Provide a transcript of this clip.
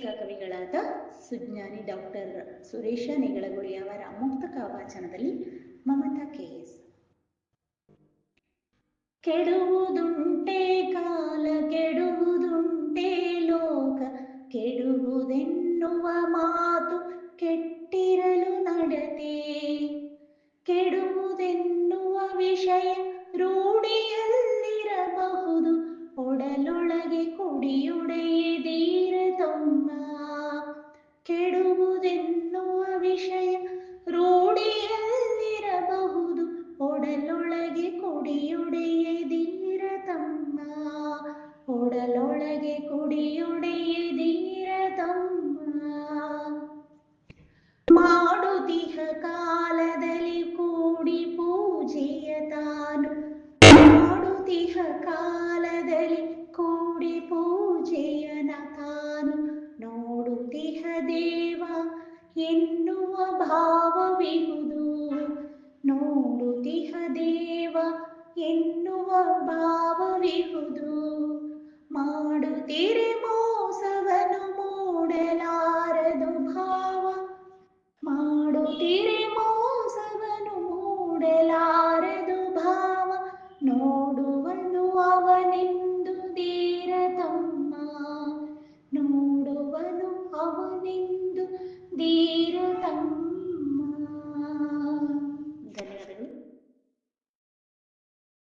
ಕವಿಗಳಾದ ಸುಜ್ಞಾನಿ doctor Suresha Nigalaguli ಅವರ ಮುಕ್ತಕ ವಾಚನದಲ್ಲಿ ಮಮತಾ ಕೆ ಎಸ್. ಕೆಡುವುದುಂಟೆ ಕಾಲ, ಕೆಡುವುದುಂಟೆ ಲೋಕ, ಕೆಡುವುದೆನ್ನುವ ಮಾತು ಕೆಟ್ಟಿರಲು ನಡತೆ. ಕೆಡುವುದೆನ್ನುವ ವಿಷಯ ರೂಢಿಯಲ್ಲಿರಬಹುದು, ಒಡಲೊಳಗೆ ಕುಡಿಯುಡೆಯದೀರ ತಮ್ಮ ಕೆಡುವುದೆನ್ನುವ ವಿಷಯ ರೂಢಿಯಲ್ಲಿರಬಹುದು. ಒಡಲೊಳಗೆ ಕುಡಿಯುಡೆಯದೀರ ತಮ್ಮ. ಒಡಲೊಳಗೆ ಕುಡಿಯುಡೆಯದೀರ ತಮ್ಮ. ಮಾಡುತ್ತಿಹ ಕಾಲದಲ್ಲಿ ಕೂಡಿ ಪೂಜೆಯ ತಾನು. ಮಾಡುತ್ತಿಹ ಎನ್ನುವ ಭಾವವಿಹುದು ನೋಡುತಿಹ ದೇವ ಎನ್ನುವ ಭಾವವಿಹುದು need